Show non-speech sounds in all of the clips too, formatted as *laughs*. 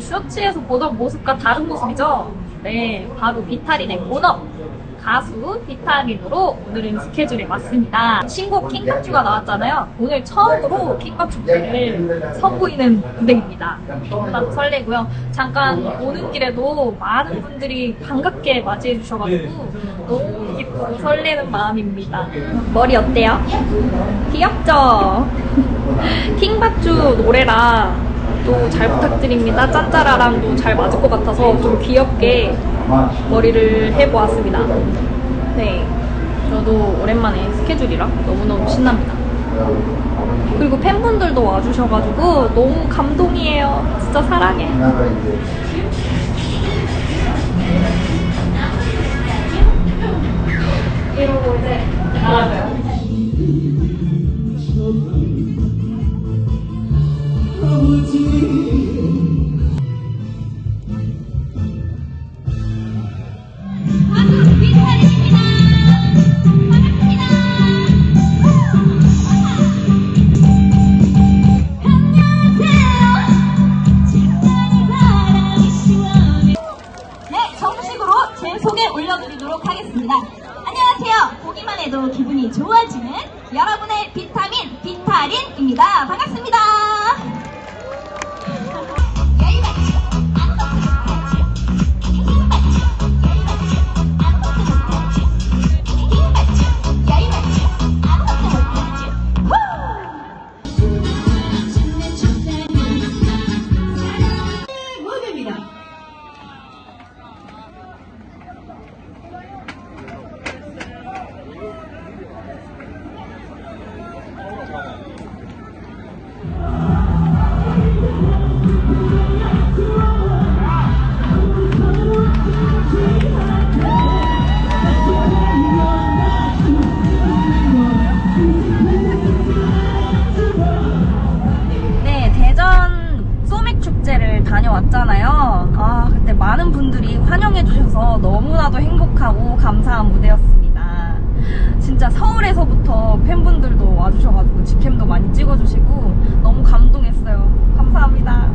쇼츠에서 보던 모습과 다른 모습이죠? 네, 바로 비타린의 본업! 가수 비타민으로 오늘은 스케줄에 맞습니다. 신곡 킹받주가 나왔잖아요. 오늘 처음으로 킹받주 무대를 선보이는 무대입니다. 너무나도 설레고요. 잠깐 오는 길에도 많은 분들이 반갑게 맞이해 주셔가지고 너무 기쁘고 설레는 마음입니다. 머리 어때요? 귀엽죠? 킹받주 노래라 또잘 부탁드립니다. 짠짜라랑도 잘 맞을 것 같아서 좀 귀엽게 머리를 해보았습니다. 네. 저도 오랜만에 스케줄이라 너무너무 신납니다. 그리고 팬분들도 와주셔가지고 너무 감동이에요. 진짜 사랑해. 이러고 이제 나가요. 드리도록 하겠습니다. 안녕하세요. 보기만 해도 기분이 좋아지는 여러분의 비타민 비타린입니다. 반갑습니다. 다녀왔잖아요. 아, 그때 많은 분들이 환영해주셔서 너무나도 행복하고 감사한 무대였습니다. 진짜 서울에서부터 팬분들도 와주셔가지고 직캠도 많이 찍어주시고 너무 감동했어요. 감사합니다.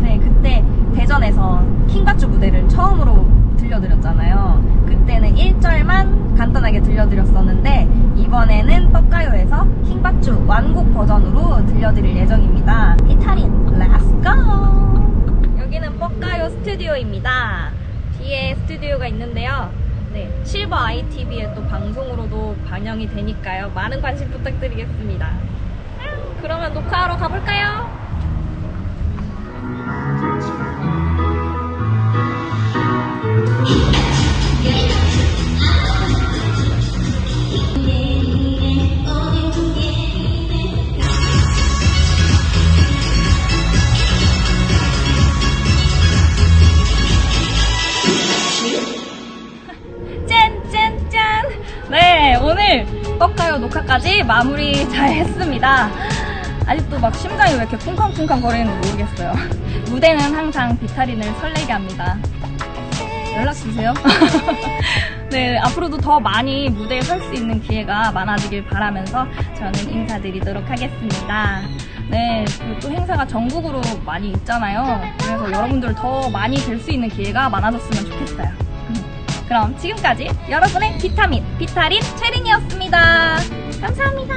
네, 그때 대전에서 킹받주 무대를 처음으로 들려드렸잖아요. 그때는 1절만 간단하게 들려드렸었는데 이번에는 떡가요에서 킹받주 완곡 버전으로 들려드릴 예정입니다. 여기는 뻑가요 스튜디오입니다. 뒤에 스튜디오가 있는데요. 네, 실버 ITV의 또 방송으로도 반영이 되니까요. 많은 관심 부탁드리겠습니다. 음, 그러면 녹화하러 가볼까요? 뻑가요 녹화까지 마무리 잘 했습니다. 아직도 막 심장이 왜 이렇게 쿵쾅쿵쾅 거리는지 모르겠어요. *laughs* 무대는 항상 비타린을 설레게 합니다. 연락 주세요. *laughs* 네, 앞으로도 더 많이 무대에 설 수 있는 기회가 많아지길 바라면서 저는 인사드리도록 하겠습니다. 네, 그리고 또 행사가 전국으로 많이 있잖아요. 그래서 여러분들 더 많이 될 수 있는 기회가 많아졌으면 좋겠어요. 그럼 지금까지 여러분의 비타민, 비타린, 체린이었습니다. 감사합니다.